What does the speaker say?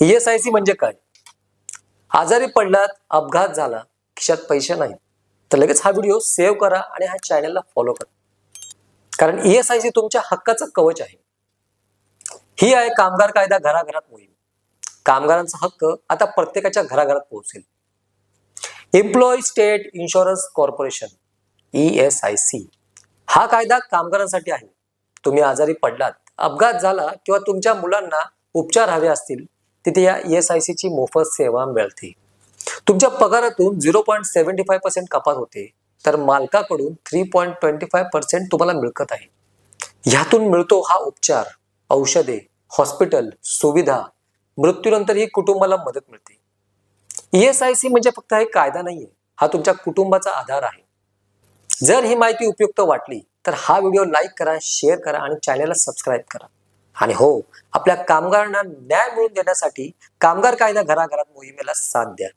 ESIC म्हणजे काय? आजारी पडलात अपघात झाला खिशात पैसे नाही तर लगेच हा व्हिडिओ सेव्ह करा आणि ह्या चॅनलला फॉलो करा. कारण ईएसआयसी तुमच्या हक्काचं कवच आहे. ही आहे कामगार कायदा घराघरात मोहीम. कामगारांचा हक्क आता प्रत्येकाच्या घराघरात पोहोचेल. Employee state insurance corporation ESIC हा कायदा कामगारांसाठी आहे. तुम्ही आजारी पडलात अपघात झाला किंवा तुमच्या मुलांना उपचार हवे असतील तिथे या ई एस आय सीची मोफत सेवा मिळते. तुमच्या पगारातून zero point seventy five percent कपात होते तर मालकाकडून three point twenty five percent तुम्हाला मिळकत आहे. ह्यातून मिळतो हा उपचार औषधे हॉस्पिटल सुविधा मृत्यूनंतर ही कुटुंबाला मदत मिळते. ईएसआयसी म्हणजे फक्त हा कायदा नाहीये हा तुमच्या कुटुंबाचा आधार आहे. जर ही माहिती उपयुक्त वाटली तर हा व्हिडिओ लाईक करा शेअर करा आणि चॅनलला सबस्क्राईब करा. आणि हो आपल्या कामगारांना न्याय मिळवून देण्यासाठी कामगार कायदा घराघरात मोहिमेला साथ द्या.